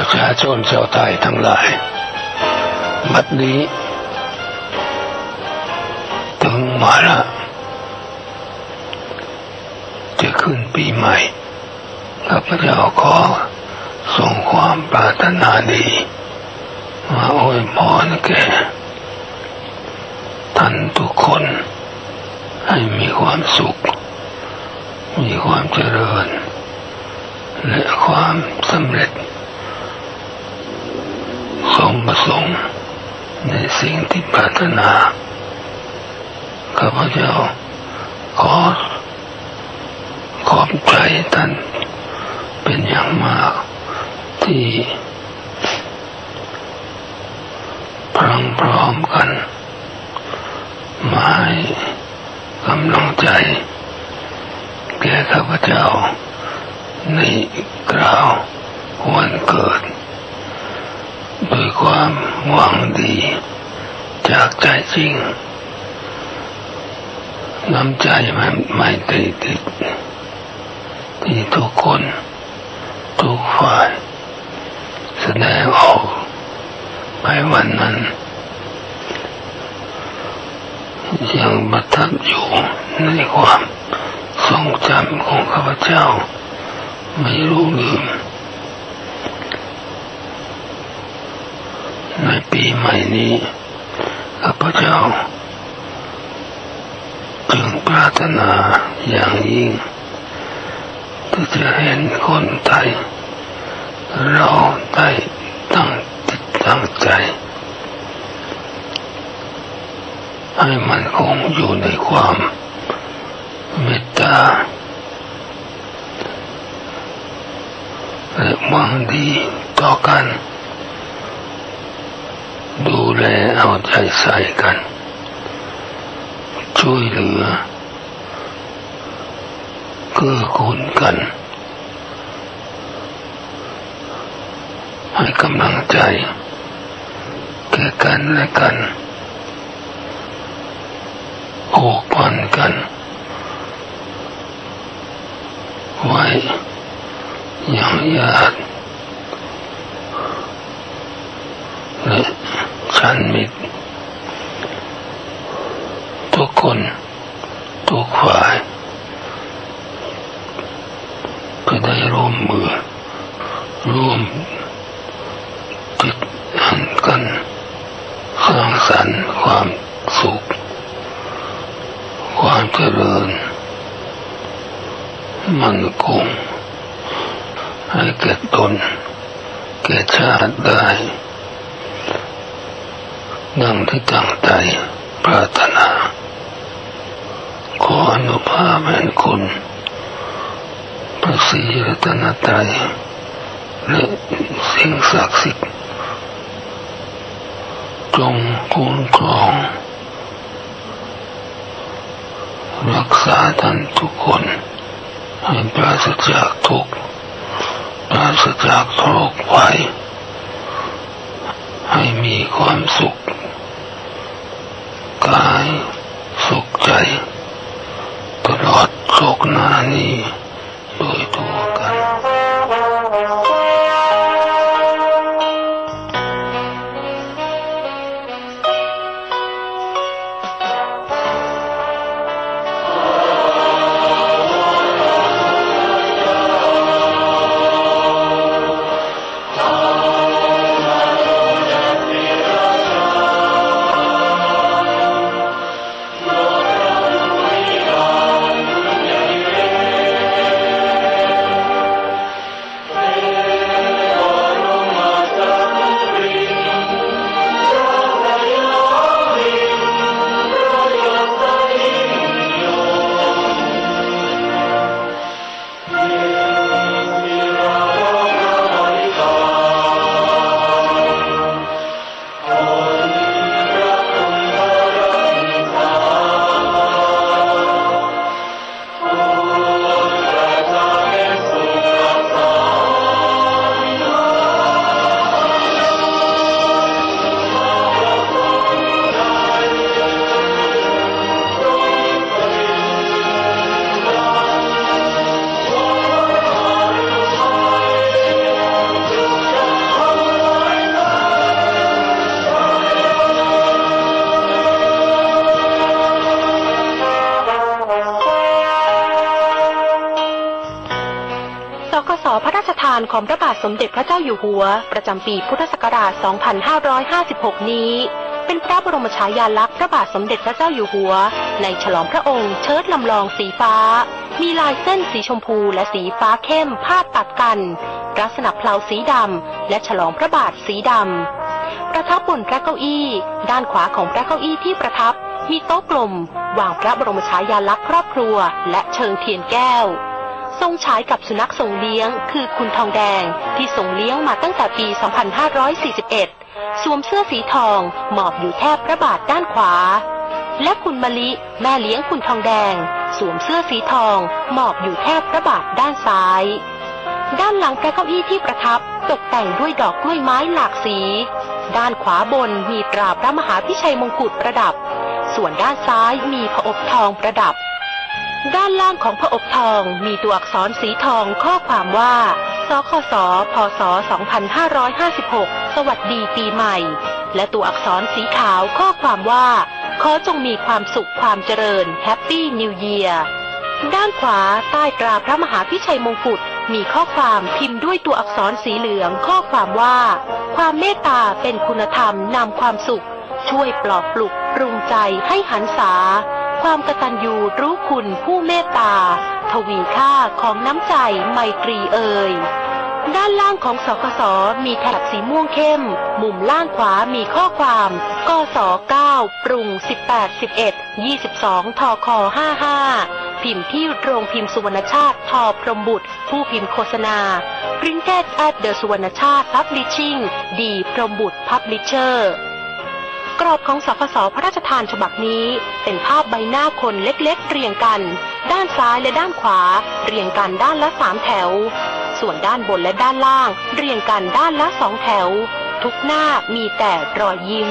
ประชาชนชาวไทยทั้งหลาย บัดนี้ ถึงมาละจะขึ้นปีใหม่ข้าพเจ้าขอส่งความปรารถนาดี มาอวยพรแก่ท่านทุกคน ให้มีความสุข มีความเจริญ และความสำเร็จ สมประสงค์ในสิ่งที่ปรารถนาข้าพเจ้าขอขอบใจท่านเป็นอย่างมากที่พร้อมพร้อมกันมาให้กำลังใจ แก่ข้าพเจ้าในกราววันเกิด ด้วยความหวังดี จากใจจริง น้ำใจไม่ไม่ติดติดที่ทุกคน ทุกฝ่าย แสดงออกไปวันนั้น ยังประทับอยู่ในความทรงจำของข้าพเจ้า ไม่รู้ลืม ในปีใหม่นี้ข้าพเจ้า จึงปรารถนาอย่างยิ่ง ที่จะเห็นคนไทย เราได้ตั้งจิตตั้งใจ ให้มันคงอยู่ในความเมตตาและหวังดีต่อกัน ดูแลเอาใจใส่กัน ช่วยเหลือเกื้อกูลกัน ให้กำลังใจแก่กันและกันผูกพันกัน ไว้อย่างญาติและ ชันมิตร ทุกคน ทุกฝ่าย ก็ได้ร่วมมือ ร่วมจิตหันกันสร้างสรรค์ความสุข ความเจริญ มันคงให้แก่ตนแก่ชาติได้ ดังที่ตั้งใจปรารถนา ขออนุภาพแห่งคุณ พระศรีรัตนตรัยและสิ่งศักดิ์สิทธิ์จงคุ้มครอง รักษาท่านทุกคนให้ปราศจากทุกข์ปราศจากโรคภัยให้มีความสุข กายสุขใจตลอดโลกนานี้ ของพระบาทสมเด็จพระเจ้าอยู่หัว ประจำปีพุทธศักราช 2556 นี้ เป็นพระบรมฉายาลักษณ์พระบาทสมเด็จพระเจ้าอยู่หัว ในฉลองพระองค์เชิดลำลองสีฟ้า มีลายเส้นสีชมพูและสีฟ้าเข้มพาดตัดกัน ลักษณะเพลาสีดำและฉลองพระบาทสีดำประทับบนพระเก้าอี้ ด้านขวาของพระเก้าอี้ที่ประทับ มีโต๊ะกลม วางพระบรมฉายาลักษณ์ครอบครัว และเชิงเทียนแก้ว ทรงฉายกับสุนัขทรงเลี้ยง คือคุณทองแดงที่ทรงเลี้ยงมาตั้งแต่ปี 2541 สวมเสื้อสีทอง หมอบอยู่แทบพระบาทด้านขวา และคุณมะลิแม่เลี้ยงคุณทองแดง สวมเสื้อสีทอง หมอบอยู่แทบพระบาทด้านซ้าย ด้านหลังพระเก้าอี้ที่ประทับตกแต่งด้วยดอกกล้วยไม้หลากสี ด้านขวาบนมีตราพระมหาพิชัยมงกุฎประดับ ส่วนด้านซ้ายมีผอบทองประดับ ด้านล่างของผอบทองมีตัวอักษรสีทองข้อความว่า สคส พศ 2556 สวัสดีปีใหม่ และตัวอักษรสีขาวข้อความว่า ขอจงมีความสุขความเจริญแฮปปี้นิวเยียร์ด้านขวาใต้ตราพระมหาพิชัยมงกุฎมีข้อความพิมพ์ด้วยตัวอักษรสีเหลืองข้อความว่า ความเมตตาเป็นคุณธรรมนำความสุข ช่วยปลอบปลุกปรุงใจให้หันษา ความกตัญญูรู้คุณผู้เมตตา ทวีค่าของน้ำใจไมตรีเอ่ยด้านล่างของสคสมีแถบสีม่วงเข้ม มุมล่างขวามีข้อความกส9ปรุง 18 11 22ทค55 พิมพ์ที่โรงพิมพ์สุวรรณชาติทอพรมบุตร ผู้พิมพ์โฆษณา Printed at the สุวรรณชาติ Publishing ดีพรมบุตร Publisher กรอบของสพสพระราชทานฉบับนี้ เป็นภาพใบหน้าคนเล็กๆ เรียงกัน ด้านซ้ายและด้านขวา เรียงกันด้านละสามแถว ส่วนด้านบนและด้านล่าง เรียงกันด้านละสองแถว ทุกหน้ามีแต่รอยยิ้ม